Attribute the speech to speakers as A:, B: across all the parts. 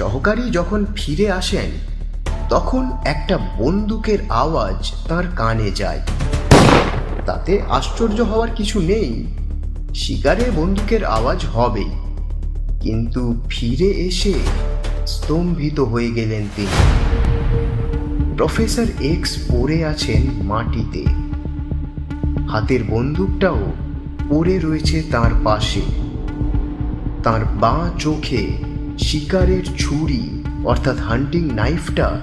A: সহকারী যখন ফিরে আসেন, তখন একটা বন্দুকের আওয়াজ তার কানে যায়। তাতে আশ্চর্য হওয়ার কিছু নেই, শিকারে বন্দুকের আওয়াজ হবেই কিন্তু ফিরে এসে স্তম্ভিত হয়ে গেলেন তিনি। প্রফেসর এক্স পড়ে আছেন মাটিতে। হাতের বন্দুকটাও পড়ে রয়েছে তার পাশে। তার বাঁ চোখে শিকারের ছুরি, অর্থাৎ হান্টিং নাইফটা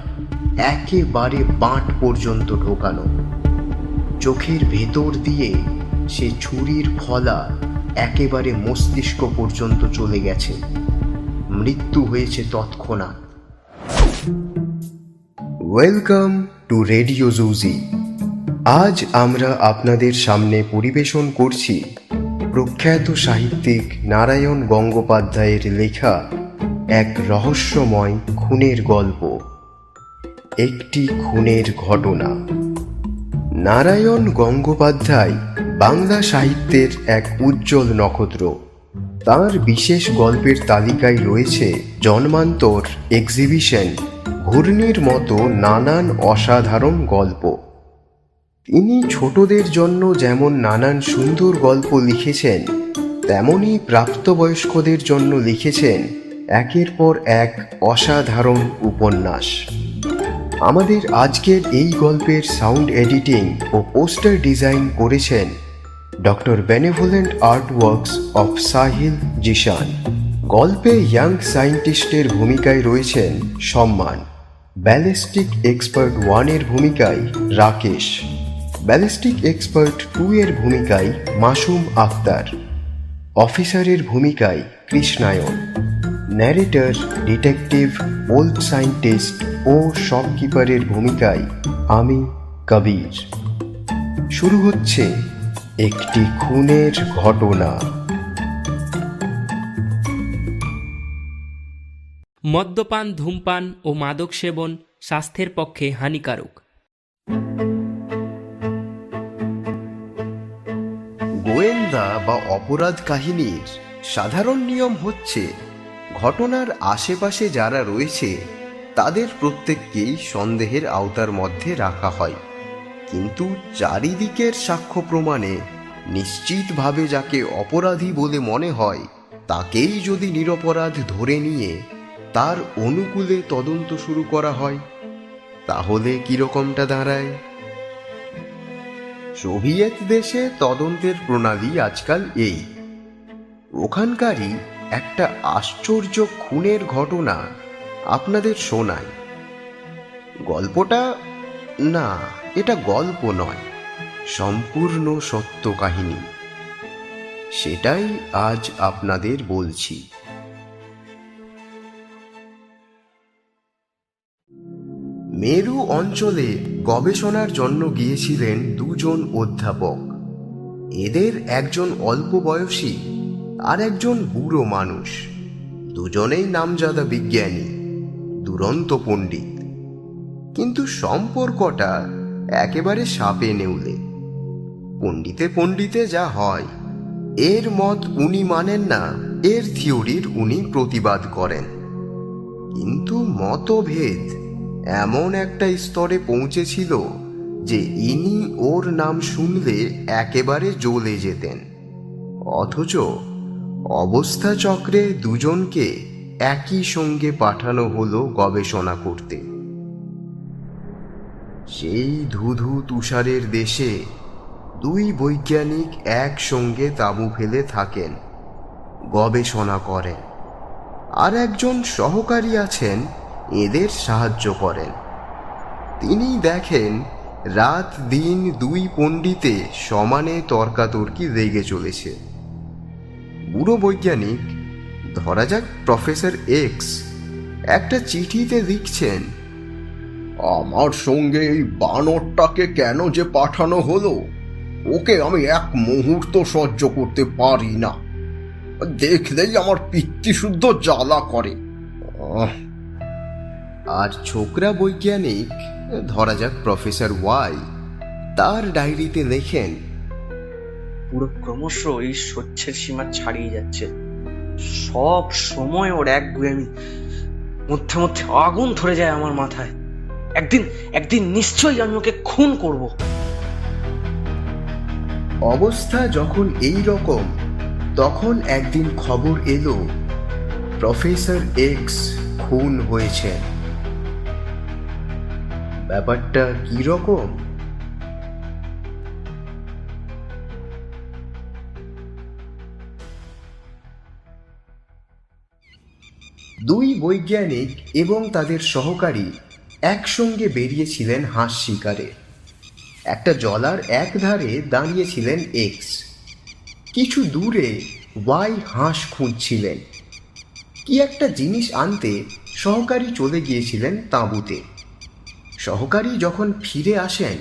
A: একেবারে বাঁট পর্যন্ত ঢোকানো। চোখের ভেতর দিয়ে সে ছুরির ফলা একেবারে মস্তিষ্ক পর্যন্ত চলে গেছে। মৃত্যু হয়েছে তৎক্ষণাৎ। ওয়েলকাম টু রেডিও জুজি আজ আমরা আপনাদের সামনে পরিবেশন করছি প্রখ্যাত সাহিত্যিক নারায়ণ গঙ্গোপাধ্যায়ের লেখা এক রহস্যময় খুনের গল্প। একটি খুনের ঘটনা। নারায়ণ গঙ্গোপাধ্যায় বাংলা সাহিত্যের এক উজ্জ্বল নক্ষত্র। তার বিশেষ গল্পের তালিকায় রয়েছে জন্মান্তর এক্সিবিশন, ঘূর্ণির মতো নানান অসাধারণ গল্প। তিনি ছোটদের জন্য যেমন নানান সুন্দর গল্প লিখেছেন, তেমনই প্রাপ্তবয়স্কদের জন্য লিখেছেন একের পর এক অসাধারণ উপন্যাস। আমাদের আজকের এই গল্পের সাউন্ড এডিটিং ও পোস্টার ডিজাইন করেছেন doctor benevolent art works of Sahil Zeeshan. গল্পে ইয়াং সায়েন্টিস্টের ভূমিকায় রয়েছেন সম্মান। ব্যালিস্টিক এক্সপার্ট ওয়ানের ভূমিকায় রাকেশ। ব্যালিস্টিক এক্সপার্ট টু এর ভূমিকায় মাসুম আক্তার। অফিসারের ভূমিকায় Krishnayan. Narrator detective old scientist ও শপকিপারের ভূমিকায় আমি কবির। শুরু হচ্ছে একটি খুনের ঘটনা।
B: মদ্যপান ধূমপান ও মাদক সেবন স্বাস্থ্যের পক্ষে হানিকারক।
A: গোয়েন্দা বা অপরাধ কাহিনীর সাধারণ নিয়ম হচ্ছে ঘটনার আশেপাশে যারা রয়েছে, তাদের প্রত্যেককেই সন্দেহের আওতার মধ্যে রাখা হয়। কিন্তু চারিদিকের সাক্ষ্য প্রমাণে নিশ্চিতভাবে যাকে অপরাধী বলে মনে হয়, তাকেই যদি নিরপরাধ ধরে নিয়ে তার অনুকূলে তদন্ত শুরু করা হয়, তাহলে কিরকমটা দাঁড়ায়? সোভিয়েত দেশে তদন্তের প্রণালী আজকাল এই। ওখানকারই একটা আশ্চর্য খুনের ঘটনা আপনাদের শোনায় গল্পটা, না, এটা গল্প নয়, সম্পূর্ণ সত্য কাহিনী। সেটাই আজ আপনাদের বলছি। মেরু অঞ্চলে গবেষণার জন্য গিয়েছিলেন দুজন অধ্যাপক। এদের একজন অল্প বয়সী আর একজন বুড়ো মানুষ। দুজনেই নামজাদা বিজ্ঞানী, দুরন্ত পণ্ডিত। কিন্তু সম্পর্কটা একেবারে সাপে নেউলে। পণ্ডিতে পণ্ডিতে যা হয়, এর মত উনি মানেন না, এর থিওরির উনি প্রতিবাদ করেন। কিন্তু মতভেদ এমন একটা স্তরে পৌঁছেছিল যে ইনি ওর নাম শুনলে একেবারে জ্বলে যেতেন। অথচ অবস্থা চক্রে দুজনকে একই সঙ্গে পাঠানো হলো গবেষণা করতে। সেই ধুধু তুষারের দেশে দুই বৈজ্ঞানিক একসঙ্গে তাঁবু ফেলে থাকেন, গবেষণা করেন। আর একজন সহকারী আছেন, এদের সাহায্য করেন। তিনি দেখেন, রাত দিন দুই পণ্ডিতে সমানে তর্কাতর্কি লেগে চলেছে। বুড়ো বৈজ্ঞানিক, ধরা যাক প্রফেসর এক্স একটা চিঠিতে লিখছেন,
C: আমার সঙ্গে এই বানরটাকে কেন যে পাঠানো হলো? ওকে আমি এক মুহূর্ত সহ্য করতে পারি না। দেখলেই আমার পিতৃশুদ্ধ জ্বালা করে।
A: আর ছোকরা বৈজ্ঞানিক, ধরা যাক প্রফেসর ওয়াই তার ডায়েরিতে লেখেন
D: পুরো ক্রমশ এই সহ্যের সীমা ছাড়িয়ে যাচ্ছে। সব সময় ওর এক আমি মধ্যে মধ্যে আগুন ধরে যায় আমার মাথায়। একদিন একদিন নিশ্চয়ই আমি ওকে খুন করব।
A: অবস্থা যখন এই রকম, তখন একদিন খবর এলো, প্রফেসর এক্স খুন হয়েছে। ব্যাপারটা কি রকম? দুই বৈজ্ঞানিক এবং তাদের সহকারী একসঙ্গে বেরিয়েছিলেন হাঁস শিকারে। একটা জলার এক ধারে দাঁড়িয়েছিলেন এক্স কিছু দূরে ওয়াই হাঁস খুঁজছিলেন। কি একটা জিনিস আনতে সহকারী চলে গিয়েছিলেন তাঁবুতে। সহকারী যখন ফিরে আসেন,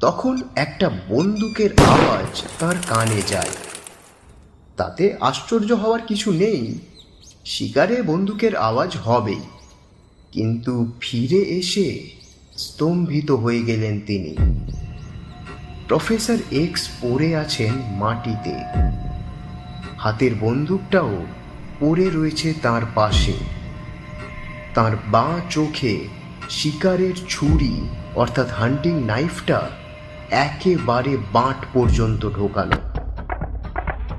A: তখন একটা বন্দুকের আওয়াজ তার কানে যায়। তাতে আশ্চর্য হওয়ার কিছু নেই শিকারে বন্দুকের আওয়াজ হবেই। কিন্তু ফিরে এসে স্তম্ভিত হয়ে গেলেন তিনি। প্রফেসর এক্স পড়ে আছেন মাটিতে। হাতের বন্দুকটাও পড়ে রয়েছে তার পাশে। তার বাঁ চোখে শিকারের ছুরি, অর্থাৎ হান্টিং নাইফটা, একেবারে বাঁট পর্যন্ত ঢোকানো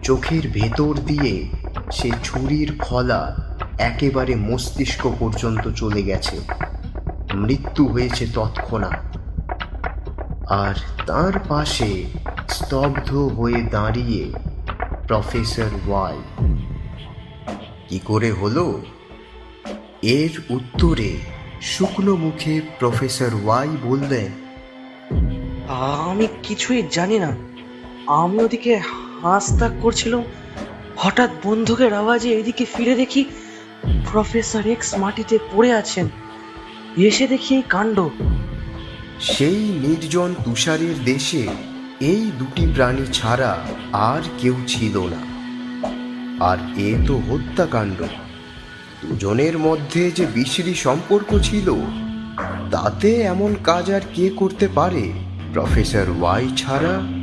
A: চোখের ভেতর দিয়ে সে ছুরির ফলা একেবারে মস্তিষ্ক পর্যন্ত চলে গেছে। মৃত্যু হয়েছে তৎক্ষণাৎ। আর তার পাশে স্তব্ধ হয়ে দাঁড়িয়ে প্রফেসর ওয়াই। কি করে হলো? এর উত্তরে শুকনো মুখে প্রফেসর ওয়াই বললেন
D: আমি কিছুই জানি না। আমি ওদিকে হাঁস তাক করছিলাম হঠাৎ বন্ধুকের আওয়াজে এদিকে ফিরে দেখি প্রফেসর এক্স মাটিতে পড়ে আছেন। এসে দেখি এই কাণ্ড।
A: সেই নির্জন তুষারের দেশে এই দুটি প্রাণী ছাড়া আর কেউ ছিল না। আর এ তো হত্যাকাণ্ড। দুজনের মধ্যে যে বিশ্রী সম্পর্ক ছিল, তাতে এমন কাজ আর কে করতে পারে? প্রফেসর ওয়াই ছাড়া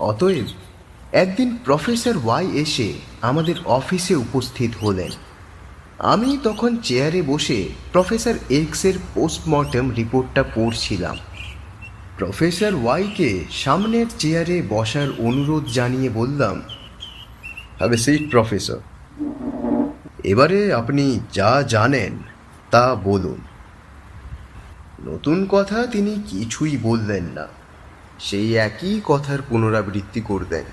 A: অতএব একদিন প্রফেসর ওয়াই এসে আমাদের অফিসে উপস্থিত হলেন। আমি তখন চেয়ারে বসে প্রফেসর এক্সের পোস্টমর্টম রিপোর্টটা পড়ছিলাম। প্রফেসর ওয়াইকে সামনের চেয়ারে বসার অনুরোধ জানিয়ে বললাম হ্যাভ এ সিট প্রফেসর। এবারে আপনি যা জানেন তা বলুন। নতুন কথা তিনি কিছুই বললেন না। সেই একই কথার পুনরাবৃত্তি করতেন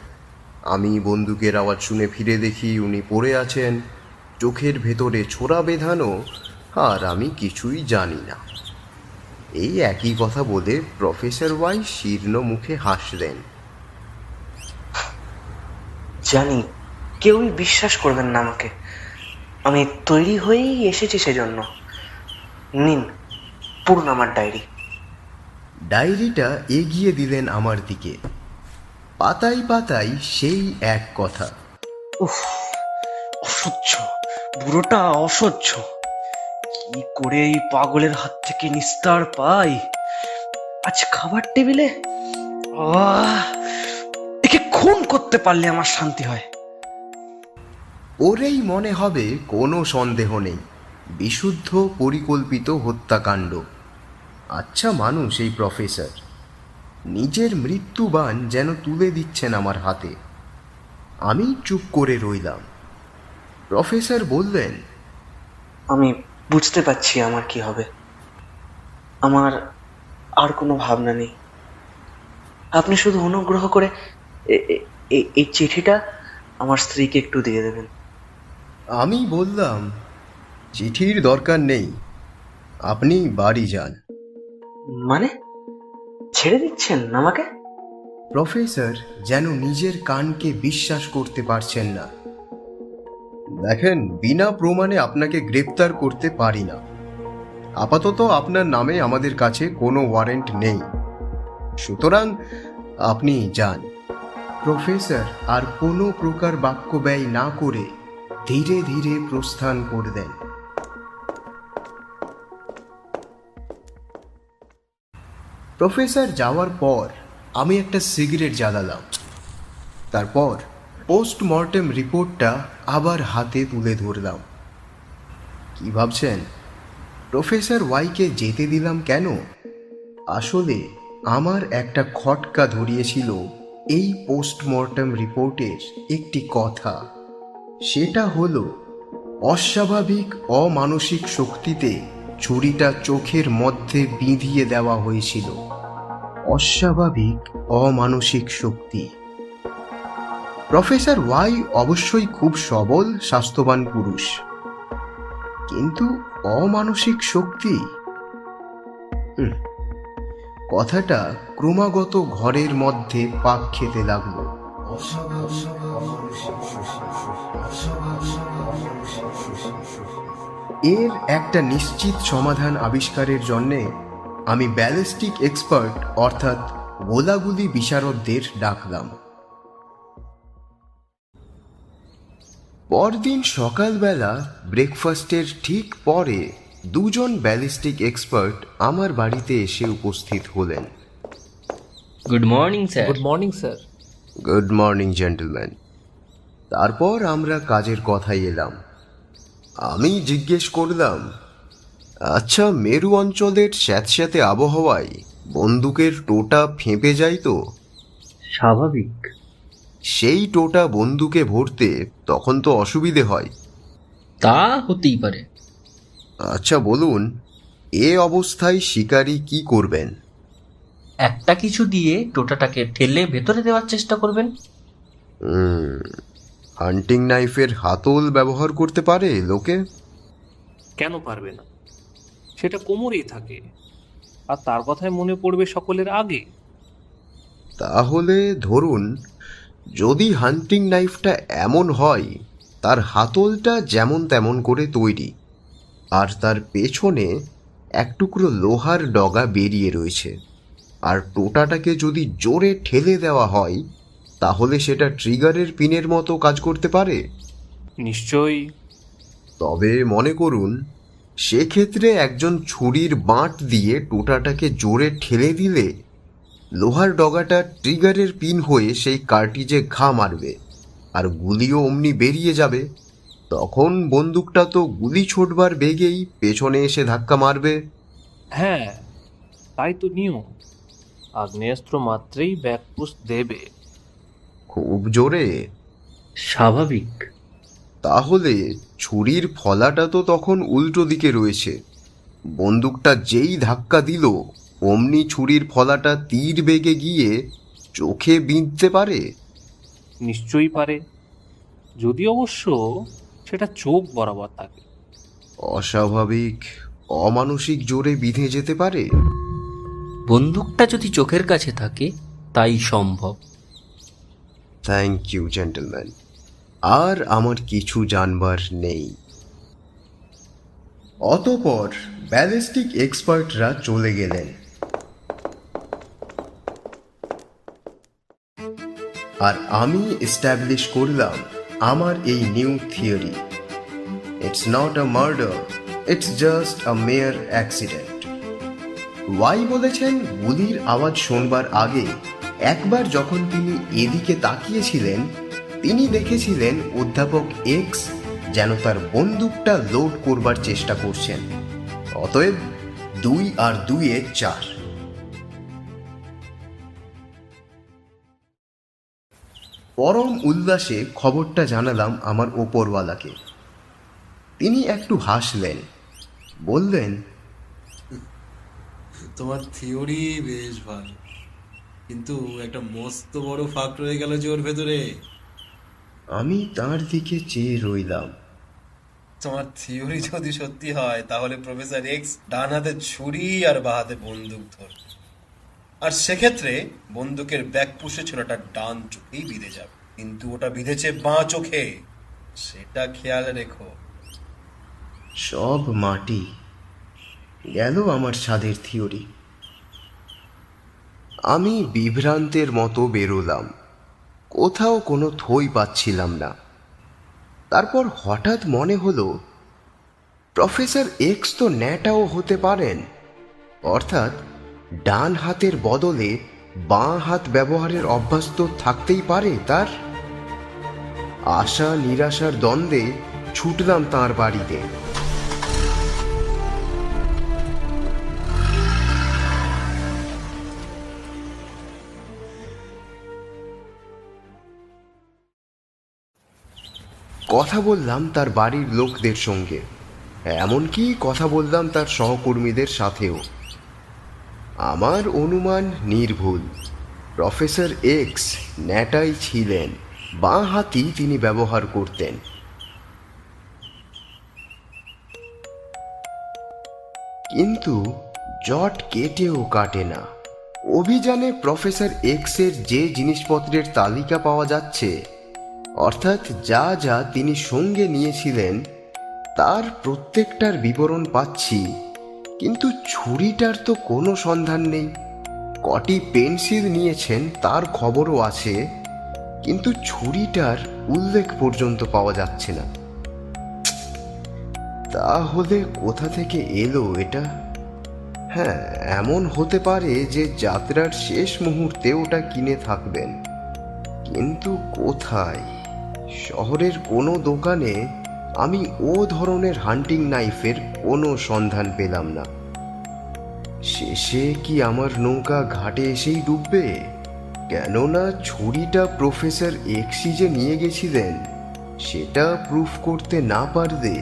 A: আমি বন্দুকের আওয়াজ শুনে ফিরে দেখি উনি পড়ে আছেন। চোখের ভেতরে ছোড়া বেঁধানো আর আমি কিছুই জানি না। এই একই কথা বলে প্রফেসর ওয়াই শীর্ণ মুখে হাসলেন।
D: জানি, কেউই বিশ্বাস করবেন না আমাকে। আমি তৈরি হয়েই এসেছি সেজন্য। নিন, পূর্ণ আমার ডায়েরি।
A: ডায়েরিটা এগিয়ে দিলেন আমার দিকে। পাতাই পাতাই সেই এক কথা।
D: উফ অসহ্য বুড়োটা অসহ্য। কি করে এই পাগলের হাত থেকে নিস্তার পাই? আজ খাবার টেবিলে? একে খুন করতে পারলে আমার শান্তি হয়।
A: ওরেই মনে হবে কোনো সন্দেহ নেই। বিশুদ্ধ পরিকল্পিত হত্যাকাণ্ড। আচ্ছা মানুষ এই প্রফেসর নিজের মৃত্যুবান যেন তুলে দিচ্ছেন আমার হাতে। আমি চুপ করে রইলাম। প্রফেসর বললেন
D: আমি বুঝতে পারছি আমার কি হবে। আমার আর কোনো ভাবনা নেই। আপনি শুধু অনুগ্রহ করে এই চিঠিটা আমার স্ত্রীকে একটু দিয়ে দেবেন।
A: আমি বললাম চিঠির দরকার নেই। আপনি বাড়ি যান।
D: মানে? ছেড়ে দিচ্ছেন আমাকে?
A: প্রফেসর যেন নিজের কানকে বিশ্বাস করতে পারছেন না। দেখেন, বিনা প্রমাণে আপনাকে গ্রেপ্তার করতে পারি না। আপাতত আপনার নামে আমাদের কাছে কোনো ওয়ারেন্ট নেই। সুতরাং আপনি যান। প্রফেসর আর কোনো প্রকার বাক্য ব্যয় না করে ধীরে ধীরে প্রস্থান করলেন প্রফেসর যাওয়ার পর আমি একটা সিগারেট জ্বালালাম। তারপর পোস্টমর্টেম রিপোর্টটা আবার হাতে তুলে ধরলাম। কি ভাবছেন? প্রফেসর ওয়াইকে যেতে দিলাম কেন? আসলে আমার একটা খটকা ধরিয়েছিল এই পোস্টমর্টেম রিপোর্টের একটি কথা। সেটা হলো, অস্বাভাবিক অমানসিক শক্তিতে ছুরিটা চোখের মধ্যে বিঁধিয়ে দেওয়া হয়েছিল। অস্বাভাবিক, অমানসিক শক্তি। প্রফেসর ওয়াই অবশ্যই খুব সবল, স্বাস্থ্যবান পুরুষ। কিন্তু অমানসিক শক্তি? কথাটা ক্রমাগত ঘরের মধ্যে পাক খেতে লাগল। এর একটা নিশ্চিত সমাধান আবিষ্কারের জন্যে আমি ব্যালিস্টিক এক্সপার্ট অর্থাৎ গোলাগুলি বিশারদদের ডাকলাম। পরদিন সকালবেলা ব্রেকফাস্টের ঠিক পরে দুজন ব্যালিস্টিক এক্সপার্ট আমার বাড়িতে এসে উপস্থিত হলেন।
B: Good morning sir
E: good morning sir
A: good morning gentleman তারপর আমরা কাজের কথায় এলাম। আমি জিজ্ঞেস করলাম আচ্ছা মেরু অঞ্চলের স্যাঁতস্যাঁতে আবহাওয়ায় বন্দুকের টোটা ফেঁপে যায় তো?
D: স্বাভাবিক।
A: সেই টোটা বন্দুকে ভরতে তখন তো অসুবিধে হয়।
E: তা হতেই পারে।
A: আচ্ছা বলুন এ অবস্থায় শিকারী কি করবেন?
E: একটা কিছু দিয়ে টোটাটাকে ঠেলে ভেতরে দেওয়ার চেষ্টা করবেন।
A: হান্টিং নাইফের হাতল ব্যবহার করতে পারে লোকে?
F: কেন পারবে না? সেটা কোমরেই থাকে। আর তার কথাই মনে পড়বে সকলের আগে।
A: তাহলে ধরুন যদি হান্টিং নাইফটা এমন হয় তার হাতলটা যেমন তেমন করে তৈরি আর তার পেছনে এক টুকরো লোহার ডগা বেরিয়ে রয়েছে। আর টোটাটাকে যদি জোরে ঠেলে দেওয়া হয় তাহলে সেটা ট্রিগারের পিনের মতো কাজ করতে পারে।
F: নিশ্চয়ই।
A: তবে মনে করুন সেক্ষেত্রে একজন ছুরির বাঁট দিয়ে টোটাটাকে জোরে ঠেলে দিলে লোহার ডগাটা ট্রিগারের পিন হয়ে সেই কার্টিজে ঘা মারবে আর গুলিও অমনি বেরিয়ে যাবে। তখন বন্দুকটা তো গুলি ছোটবার বেগেই পেছনে এসে ধাক্কা মারবে।
F: হ্যাঁ তাই তো নিয়ম। আগ্নেয়াস্ত্র মাত্রেই ব্যাকপুশ দেবে।
A: খুব জোরে।
D: স্বাভাবিক।
A: তাহলে ছুরির ফলাটা তো তখন উল্টো দিকে রয়েছে। বন্দুকটা যেই ধাক্কা দিল অমনি ছুরির ফলাটা তীর বেগে গিয়ে চোখে বিঁধতে পারে?
F: নিশ্চয়ই পারে। যদি অবশ্য সেটা চোখ বরাবর থাকে।
A: অস্বাভাবিক অমানসিক জোরে বিঁধে যেতে পারে?
E: বন্দুকটা যদি চোখের কাছে থাকে, তাই সম্ভব।
A: থ্যাংক ইউ জেন্টলম্যান আর আমার কিছু জানবার নেই। অতপর ব্যালিস্টিক এক্সপার্টরা চলে গেলেন। আর আমি এস্টাবলিশ করলাম আমার এই new theory. It's not a murder it's just a mere accident Y বলেছেন গুলির আওয়াজ শোনবার আগে একবার যখন তিনি এদিকে তাকিয়েছিলেন, তিনি দেখেছিলেন অধ্যাপক এক্স যেন তার বন্দুকটা লোড করবার চেষ্টা করছেন। অতএব দুই আর দুইয়ে চার। পরম উল্লাসে খবরটা জানালাম আমার ওপরওয়ালাকে। তিনি একটু হাসলেন, বললেন
G: তোমার থিওরি বেশ ভালো। কিন্তু একটা মস্ত বড় ফাঁক রয়ে গেল যে ওর ভেতরে।
A: আমি তার দিকে চেয়ে রইলাম।
G: তোমার থিওরি যদি সত্যি হয় তাহলে প্রফেসর এক্স ডান হাতে ছুরি আর বা হাতে বন্দুক ধরবে। আর সেক্ষেত্রে বন্দুকের ব্যাক পুষে ছোড়াটা ডান চোখেই বিঁধে যাবে। কিন্তু ওটা বিঁধেছে বাঁ চোখে। সেটা খেয়াল রেখো।
A: সব মাটি গেল আমার ছাদের থিওরি। আমি বিভ্রান্তের মতো বেরোলাম। কোথাও কোনো থই পাচ্ছিলাম না। তারপর হঠাৎ মনে হলো, প্রফেসর এক্স তো ন্যাটাও হতে পারেন। অর্থাৎ ডান হাতের বদলে বাঁ হাত ব্যবহারের অভ্যাস তো থাকতেই পারে তার। আশা নিরাশার দ্বন্দ্বে ছুটলাম তার বাড়িতে। কথা বললাম তার বাড়ির লোকদের সঙ্গে। এমনকি কথা বললাম তার সহকর্মীদের সাথেও। আমার অনুমান নির্ভুল। প্রফেসর এক্স ন্যাটাই ছিলেন, বাঁ হাতি তিনি ব্যবহার করতেন। কিন্তু জট কেটেও কাটে না। অভিযানে প্রফেসর এক্সের যে জিনিসপত্রের তালিকা পাওয়া যাচ্ছে অর্থাৎ যা যা তিনি সঙ্গে নিয়েছিলেন, তার প্রত্যেকটার বিবরণ পাচ্ছি। কিন্তু ছুরিটার তো কোনো সন্ধান নেই। কটি পেন্সিল নিয়েছেন তার খবরও আছে, কিন্তু ছুরিটার উল্লেখ পর্যন্ত পাওয়া যাচ্ছে না। তাহলে কোথা থেকে এলো এটা? হ্যাঁ এমন হতে পারে যে যাত্রার শেষ মুহূর্তে ওটা কিনে থাকবেন। কিন্তু কোথায়? শহরের কোনো দোকানে আমি ও ধরনের হান্টিং নাইফের কোনো সন্ধান পেলাম না। শেষে কি আমার নৌকা ঘাটে এসেই ডুববে? কেননা ছুরিটা প্রফেসর এক্সি যে নিয়ে গেছিলেন, সেটা প্রুফ করতে না পারলে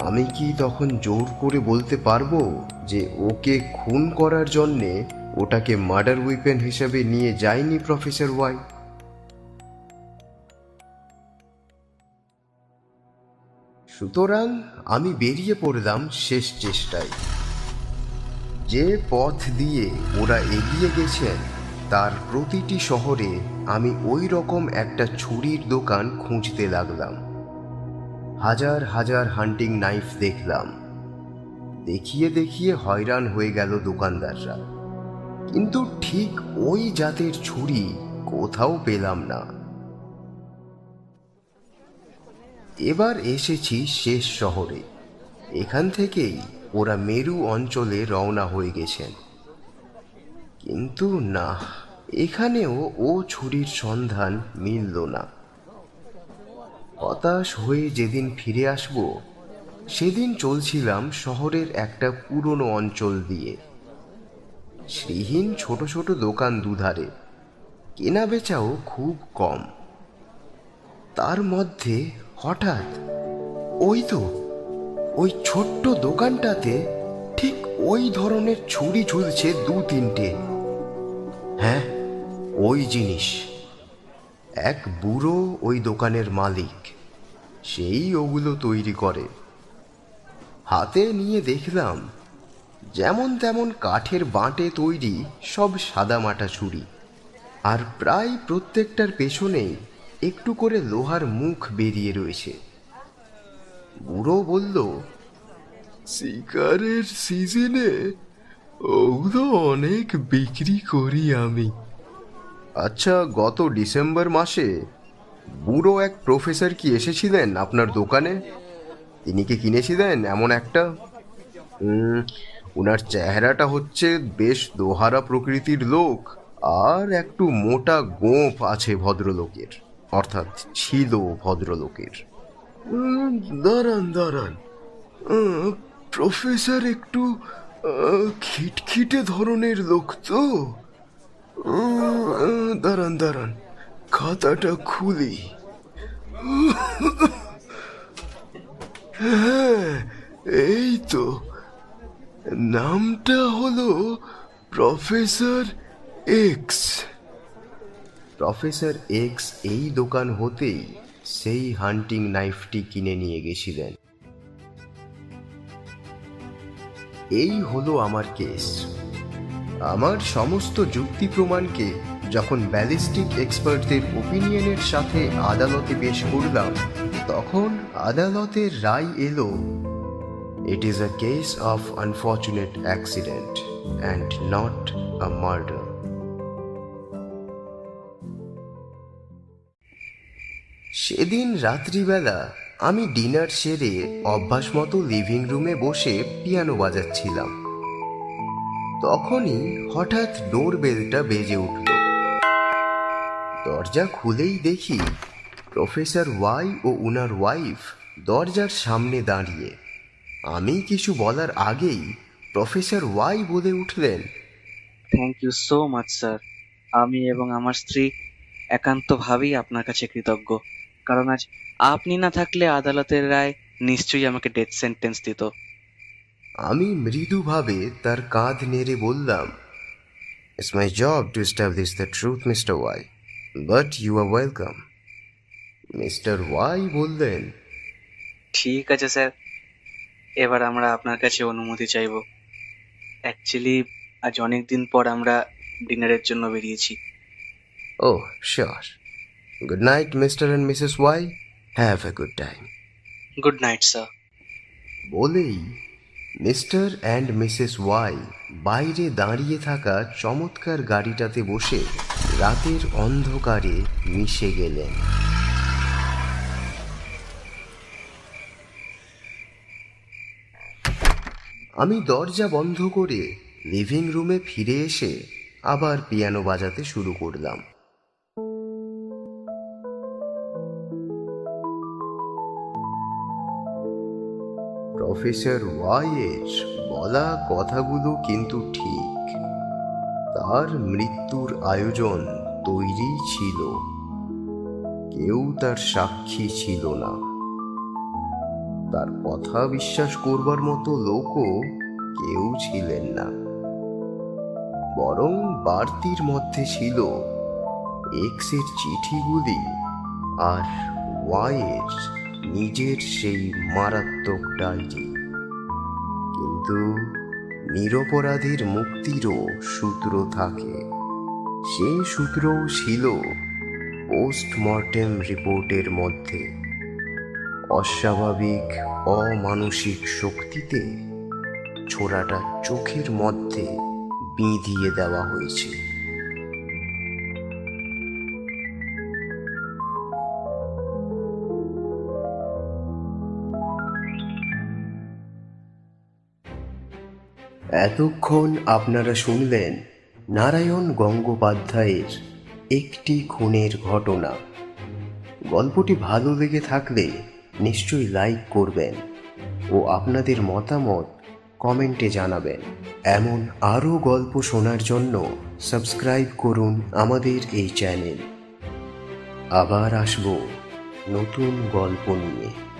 A: আমি কি তখন জোর করে বলতে পারব যে ওকে খুন করার জন্যে ওটাকে মার্ডার উইপেন হিসেবে নিয়ে যায়নি প্রফেসর ওয়াই? সুতরাং আমি বেরিয়ে পড়লাম শেষ চেষ্টায়। যে পথ দিয়ে ওরা এগিয়ে গেছেন তার প্রতিটি শহরে আমি ওই রকম একটা ছুরির দোকান খুঁজতে লাগলাম। হাজার হাজার হান্টিং নাইফ দেখলাম। দেখিয়ে দেখিয়ে হয়রান হয়ে গেল দোকানদাররা। কিন্তু ঠিক ওই জাতের ছুরি কোথাও পেলাম না। এবার এসেছি শেষ শহরে। এখান থেকেই ওরা মেরু অঞ্চলে রওনা হয়ে গেছেন। কিন্তু না, এখানেও ও ছুরির সন্ধান মিলল না। হতাশ হয়ে যেদিন ফিরে আসব, সেদিন চলছিলাম শহরের একটা পুরনো অঞ্চল দিয়ে। শ্রীহীন ছোট ছোট দোকান দুধারে কেনা বেচাও খুব কম। তার মধ্যে হঠাৎ ওই তো, ওই ছোট্ট দোকানটাতে ঠিক ওই ধরনের ছুরি ঝুলছে দু তিনটে। হ্যাঁ ওই জিনিস। এক বুড়ো ওই দোকানের মালিক, সেই ওগুলো তৈরি করে। হাতে নিয়ে দেখলাম, যেমন তেমন কাঠের বাঁটে তৈরি সব সাদামাটা ছুরি। আর প্রায় প্রত্যেকটার পেছনেই একটু করে লোহার মুখ বেরিয়ে রয়েছে। বুড়ো বলল, শিকারের সিজনে ওগুলো অনেক বিক্রি করি আমি। আচ্ছা গত ডিসেম্বর মাসে বুড়ো এক প্রফেসর কি এসেছিলেন আপনার দোকানে? তিনি কি কিনেছিলেন এমন একটা? ওনার চেহারাটা হচ্ছে বেশ দোহারা প্রকৃতির লোক, আর একটু মোটা গোঁফ আছে ভদ্রলোকের। অর্থাৎ ছিল ভদ্রলোকের। দাঁড়ান দাঁড়ান। প্রফেসর একটু খিটখিটে ধরনের লোক তো। দাঁড়ান দাঁড়ান, খাতাটা খুলি। হ্যাঁ এই তো। নামটা হলো প্রফেসর এক্স। প্রফেসর এক্স এই দোকান হতেই সেই হান্টিং নাইফটি কিনে নিয়ে গেছিলেন। এই হলো আমার কেস। আমার সমস্ত যুক্তি প্রমাণকে যখন ব্যালিস্টিক এক্সপার্টদের ওপিনিয়নের সাথে আদালতে পেশ করলাম, তখন আদালতের রায় এলো it is a case of unfortunate accident and not a murder সেদিন রাত্রিবেলা আমি ডিনার সেরে অভ্যাস মতো লিভিং রুমে বসে পিয়ানো বাজাচ্ছিলাম। তখনই হঠাৎ ডোর বেলটা বেজে উঠল। দরজা খুলেই দেখি প্রফেসর ওয়াই ও উনার ওয়াইফ দরজার সামনে দাঁড়িয়ে। আমি কিছু বলার আগেই প্রফেসর ওয়াই বলে উঠলেন
D: thank you so much sir আমি এবং আমার স্ত্রী একান্তভাবেই আপনার কাছে কৃতজ্ঞ। কারণ আজ আপনি না থাকলে আদালতের রায় নিশ্চয়ই আমাকে ডেথ সেন্টেন্স দিত।
A: আমি মৃদুভাবে তার কাঁধ নেড়ে বললাম it's my job to establish the truth mister Y but you are welcome mister Y বললেন
D: ঠিক আছে স্যার এবার আমরা আপনার কাছে অনুমতি চাইব। অ্যাকচুয়ালি আজ অনেক দিন পর আমরা ডিনারের জন্য বেরিয়েছি।
A: ও sure good night mister and missus Y have a good time
D: good night sir
A: বলেই মিস্টার অ্যান্ড মিসেস ওয়াই বাইরে দাঁড়িয়ে থাকা চমৎকার গাড়িটাতে বসে রাতের অন্ধকারে মিশে গেলেন। আমি দরজা বন্ধ করে লিভিং রুমে ফিরে এসে আবার পিয়ানো বাজাতে শুরু করলাম। প্রফেসর ওয়াইয়ের বলা কথাগুলো কিন্তু ঠিক। তার মৃত্যুর আয়োজন তৈরি ছিল। কেউ তার সাক্ষী ছিল না। তার কথা বিশ্বাস করবার মতো লোকও কেউ ছিলেন না। বরং বাড়তির মধ্যে ছিল এক্সের চিঠিগুলি আর ওয়াইয়ের নিজের সেই মারাত্মক ডায়েরি। কিন্তু নিরপরাধীর মুক্তিরও সূত্র থাকে। সে সূত্রও ছিল পোস্টমর্টেম রিপোর্টের মধ্যে। অস্বাভাবিক, অমানসিক শক্তিতে ছোড়াটা চোখের মধ্যে বিঁধিয়ে দেওয়া হয়েছে। এতক্ষণ আপনারা শুনলেন নারায়ণ গঙ্গোপাধ্যায়ের একটি খুনের ঘটনা। গল্পটি ভালো লেগে থাকলে নিশ্চয়ই লাইক করবেন ও আপনাদের মতামত কমেন্টে জানাবেন। এমন আরও গল্প শোনার জন্য সাবস্ক্রাইব করুন আমাদের এই চ্যানেল। আবার আসব নতুন গল্প নিয়ে।